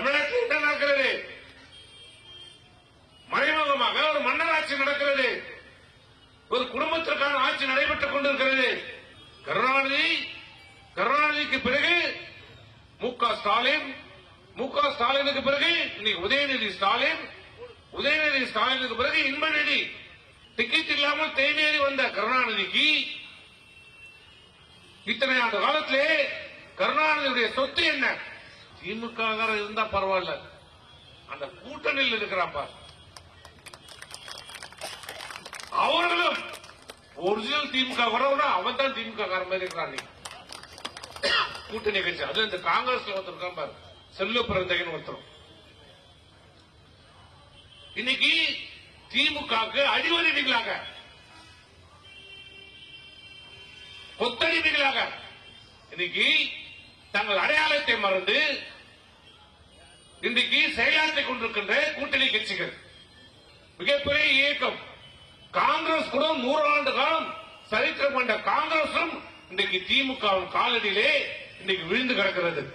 தமிழகத்தில் என்ன நடக்கிறது? மறைமுகமாக ஒரு மன்னராட்சி நடக்கிறது. ஒரு குடும்பத்திற்கான ஆட்சி நடைபெற்றுக் கொண்டிருக்கிறது. கருணாநிதி கருணாநிதிக்கு பிறகு மு க ஸ்டாலின் மு க ஸ்டாலினுக்கு பிறகு இன்னைக்கு உதயநிதி ஸ்டாலின் உதயநிதி ஸ்டாலினுக்கு பிறகு இன்பநிதி. டிக்கெட் இல்லாமல் தேநேறி வந்த கருணாநிதிக்கு இத்தனை ஆண்டு காலத்திலே கருணாநிதியுடைய சொத்து என்ன? திமுக இருந்தா பரவாயில்ல. அந்த கூட்டணியில் இருக்கிறான் பார். அவர்களும் ஒரிஜினல் திமுக வரவுனா அவன் தான் திமுக கார மாதிரி இருக்கிறான் கூட்டணி கட்சி. அது இந்த காங்கிரஸ்ல ஒருத்தர் பாரு. செல்வ பிறந்தகன் ஒருத்தர் இன்னைக்கு திமுகவுக்கு அடிவருடிகளாக கொத்தடிமைகளாக இன்னைக்கு தங்கள் அடையாளத்தை மறந்து இன்றைக்கு செயலாற்றிக் கொண்டிருக்கின்ற கூட்டணி கட்சிகள். மிகப்பெரிய இயக்கம். காங்கிரஸ் கூட நூறாண்டு காலம் சரித்திரம் கொண்ட காங்கிரசும் இன்றைக்கு திமுக காலடியிலே இன்னைக்கு விழுந்து கிடக்கிறது.